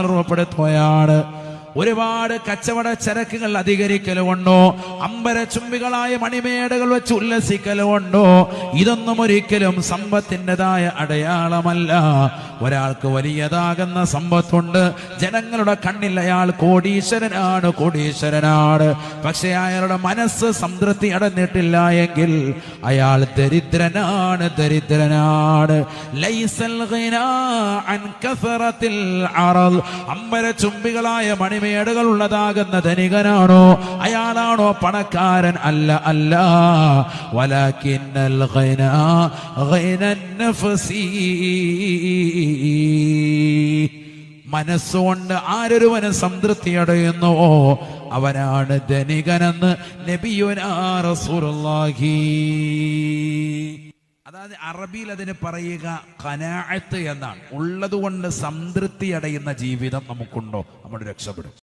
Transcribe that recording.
ഉറപ്പെടുത്തുകയാണ് ഒരുപാട് കച്ചവട ചരക്കുകൾ അധികരിക്കലുമുണ്ടോ? അമ്പര ചുംബികളായ മണിമേടകൾ വെച്ച് ഉല്ലസിക്കലുമുണ്ടോ? ഇതൊന്നും ഒരിക്കലും സമ്പത്തിന്റെതായ അടയാളമല്ല. ഒരാൾക്ക് വലിയതാകുന്ന സമ്പത്തുണ്ട്. ജനങ്ങളുടെ കണ്ണിൽ അയാൾ കോടീശ്വരനാണ് കോടീശ്വരനാണ്. പക്ഷെ അയാളുടെ മനസ്സ് സംതൃപ്തി അടഞ്ഞിട്ടില്ല എങ്കിൽ അയാൾ ദരിദ്രനാണ് ദരിദ്രനാണ്. അമ്പര ചുംബികളായ മണിമേടുകൾ ഉള്ളതാകുന്ന ധനികനാണോ? അയാളാണോ പണക്കാരൻ? അല്ല അല്ല. നഫ്സി. മനസ്സുകൊണ്ട് ആരൊരുവന് സംതൃപ്തി അടയുന്നുവോ അവനാണ് ധനികനെന്ന് നബിയുനാ റസൂലുള്ളാഹി. അതായത് അറബിയിൽ അതിന് പറയുക കനാഴത്ത് എന്നാണ്. ഉള്ളതുകൊണ്ട് സംതൃപ്തി അടയുന്ന ജീവിതം നമുക്കുണ്ടോ? നമ്മൾ രക്ഷപ്പെടും.